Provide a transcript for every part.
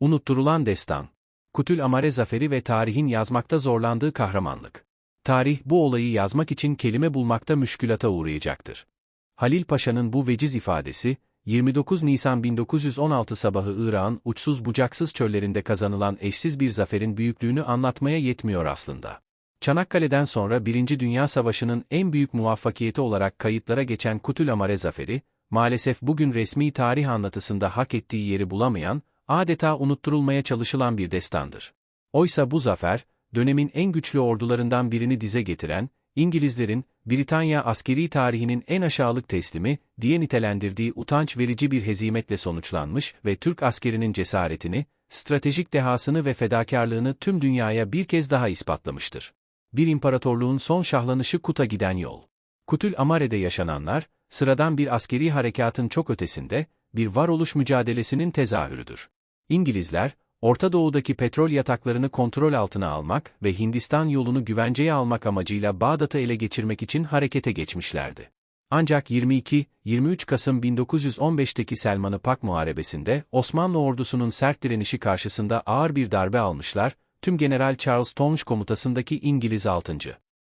Unutturulan destan. Kutül Amare zaferi ve tarihin yazmakta zorlandığı kahramanlık. Tarih bu olayı yazmak için kelime bulmakta müşkülata uğrayacaktır. Halil Paşa'nın bu veciz ifadesi, 29 Nisan 1916 sabahı Irak'ın uçsuz bucaksız çöllerinde kazanılan eşsiz bir zaferin büyüklüğünü anlatmaya yetmiyor aslında. Çanakkale'den sonra Birinci Dünya Savaşı'nın en büyük muvaffakiyeti olarak kayıtlara geçen Kutül Amare Zaferi, maalesef bugün resmi tarih anlatısında hak ettiği yeri bulamayan, adeta unutturulmaya çalışılan bir destandır. Oysa bu zafer, dönemin en güçlü ordularından birini dize getiren, İngilizlerin, Britanya askeri tarihinin en aşağılık teslimi diye nitelendirdiği utanç verici bir hezimetle sonuçlanmış ve Türk askerinin cesaretini, stratejik dehasını ve fedakarlığını tüm dünyaya bir kez daha ispatlamıştır. Bir imparatorluğun son şahlanışı Kut'a giden yol. Kutül Amare'de yaşananlar, sıradan bir askeri harekatın çok ötesinde, bir varoluş mücadelesinin tezahürüdür. İngilizler, Orta Doğu'daki petrol yataklarını kontrol altına almak ve Hindistan yolunu güvenceye almak amacıyla Bağdat'ı ele geçirmek için harekete geçmişlerdi. Ancak 22-23 Kasım 1915'teki Selman-ı Pak Muharebesi'nde Osmanlı ordusunun sert direnişi karşısında ağır bir darbe almışlar, tüm General Charles Townshend komutasındaki İngiliz 6.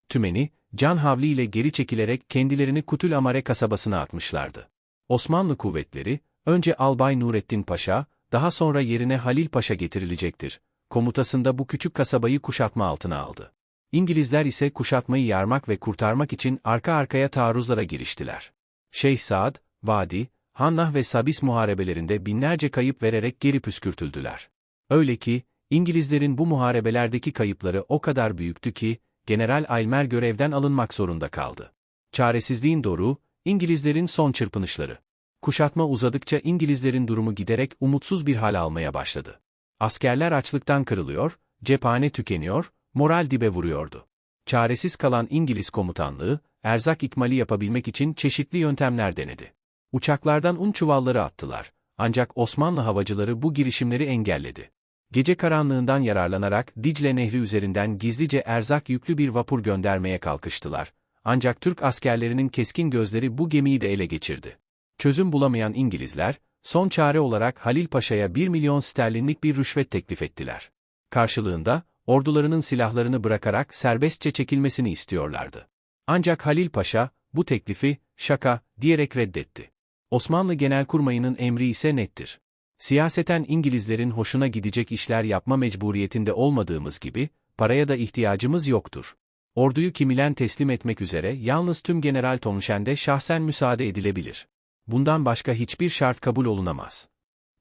tümeni, can havli ile geri çekilerek kendilerini Kutül Amare kasabasına atmışlardı. Osmanlı kuvvetleri, önce Albay Nurettin Paşa, daha sonra yerine Halil Paşa getirilecektir. Komutasında bu küçük kasabayı kuşatma altına aldı. İngilizler ise kuşatmayı yarmak ve kurtarmak için arka arkaya taarruzlara giriştiler. Şeyh Saad, Vadi, Hannah ve Sabis muharebelerinde binlerce kayıp vererek geri püskürtüldüler. Öyle ki, İngilizlerin bu muharebelerdeki kayıpları o kadar büyüktü ki, General Aylmer görevden alınmak zorunda kaldı. Çaresizliğin doğru, İngilizlerin son çırpınışları. Kuşatma uzadıkça İngilizlerin durumu giderek umutsuz bir hal almaya başladı. Askerler açlıktan kırılıyor, cephane tükeniyor, moral dibe vuruyordu. Çaresiz kalan İngiliz komutanlığı, erzak ikmali yapabilmek için çeşitli yöntemler denedi. Uçaklardan un çuvalları attılar, ancak Osmanlı havacıları bu girişimleri engelledi. Gece karanlığından yararlanarak Dicle Nehri üzerinden gizlice erzak yüklü bir vapur göndermeye kalkıştılar. Ancak Türk askerlerinin keskin gözleri bu gemiyi de ele geçirdi. Çözüm bulamayan İngilizler, son çare olarak Halil Paşa'ya 1 milyon sterlinlik bir rüşvet teklif ettiler. Karşılığında, ordularının silahlarını bırakarak serbestçe çekilmesini istiyorlardı. Ancak Halil Paşa, bu teklifi, şaka, diyerek reddetti. Osmanlı Genelkurmayı'nın emri ise nettir. Siyaseten İngilizlerin hoşuna gidecek işler yapma mecburiyetinde olmadığımız gibi, paraya da ihtiyacımız yoktur. Orduyu kimilen teslim etmek üzere yalnız tüm General Townshend'e şahsen müsaade edilebilir. Bundan başka hiçbir şart kabul olunamaz.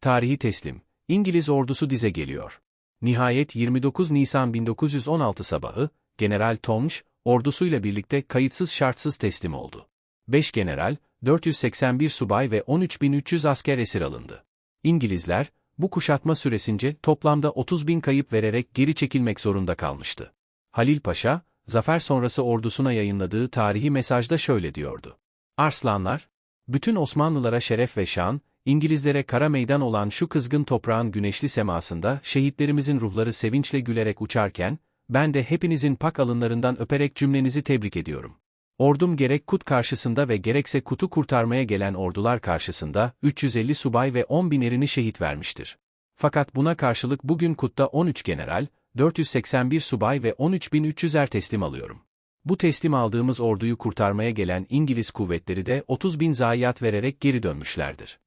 Tarihi teslim. İngiliz ordusu dize geliyor. Nihayet 29 Nisan 1916 sabahı, General Tomsch, ordusuyla birlikte kayıtsız şartsız teslim oldu. 5 general, 481 subay ve 13.300 asker esir alındı. İngilizler, bu kuşatma süresince toplamda 30 bin kayıp vererek geri çekilmek zorunda kalmıştı. Halil Paşa, zafer sonrası ordusuna yayınladığı tarihi mesajda şöyle diyordu. Arslanlar, bütün Osmanlılara şeref ve şan, İngilizlere kara meydan olan şu kızgın toprağın güneşli semasında şehitlerimizin ruhları sevinçle gülerek uçarken, ben de hepinizin pak alınlarından öperek cümlenizi tebrik ediyorum. Ordum gerek Kut karşısında ve gerekse Kut'u kurtarmaya gelen ordular karşısında 350 subay ve 10 bin erini şehit vermiştir. Fakat buna karşılık bugün Kut'ta 13 general, 481 subay ve 13.300 er teslim alıyorum. Bu teslim aldığımız orduyu kurtarmaya gelen İngiliz kuvvetleri de 30 bin zayiat vererek geri dönmüşlerdir.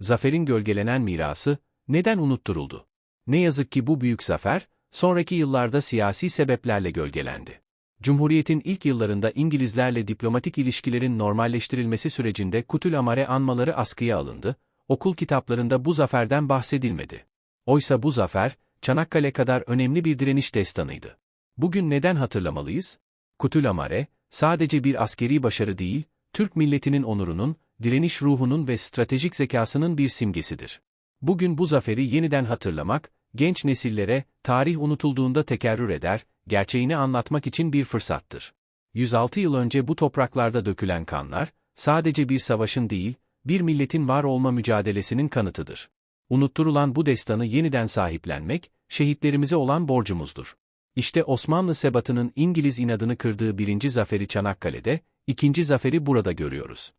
Zaferin gölgelenen mirası, neden unutturuldu? Ne yazık ki bu büyük zafer, sonraki yıllarda siyasi sebeplerle gölgelendi. Cumhuriyetin ilk yıllarında İngilizlerle diplomatik ilişkilerin normalleştirilmesi sürecinde Kutül Amare anmaları askıya alındı, okul kitaplarında bu zaferden bahsedilmedi. Oysa bu zafer, Çanakkale kadar önemli bir direniş destanıydı. Bugün neden hatırlamalıyız? Kutül Amare, sadece bir askeri başarı değil, Türk milletinin onurunun, direniş ruhunun ve stratejik zekasının bir simgesidir. Bugün bu zaferi yeniden hatırlamak, genç nesillere, tarih unutulduğunda tekerrür eder, gerçeğini anlatmak için bir fırsattır. 106 yıl önce bu topraklarda dökülen kanlar, sadece bir savaşın değil, bir milletin var olma mücadelesinin kanıtıdır. Unutturulan bu destanı yeniden sahiplenmek, şehitlerimize olan borcumuzdur. İşte Osmanlı sebatının İngiliz inadını kırdığı birinci zaferi Çanakkale'de, ikinci zaferi burada görüyoruz.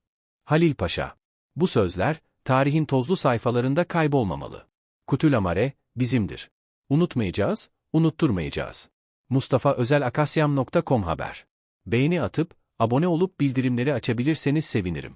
Halil Paşa. Bu sözler, tarihin tozlu sayfalarında kaybolmamalı. Kutül Amare, bizimdir. Unutmayacağız, unutturmayacağız. Mustafa Özel Akasyam.com haber. Beğeni atıp, abone olup bildirimleri açabilirseniz sevinirim.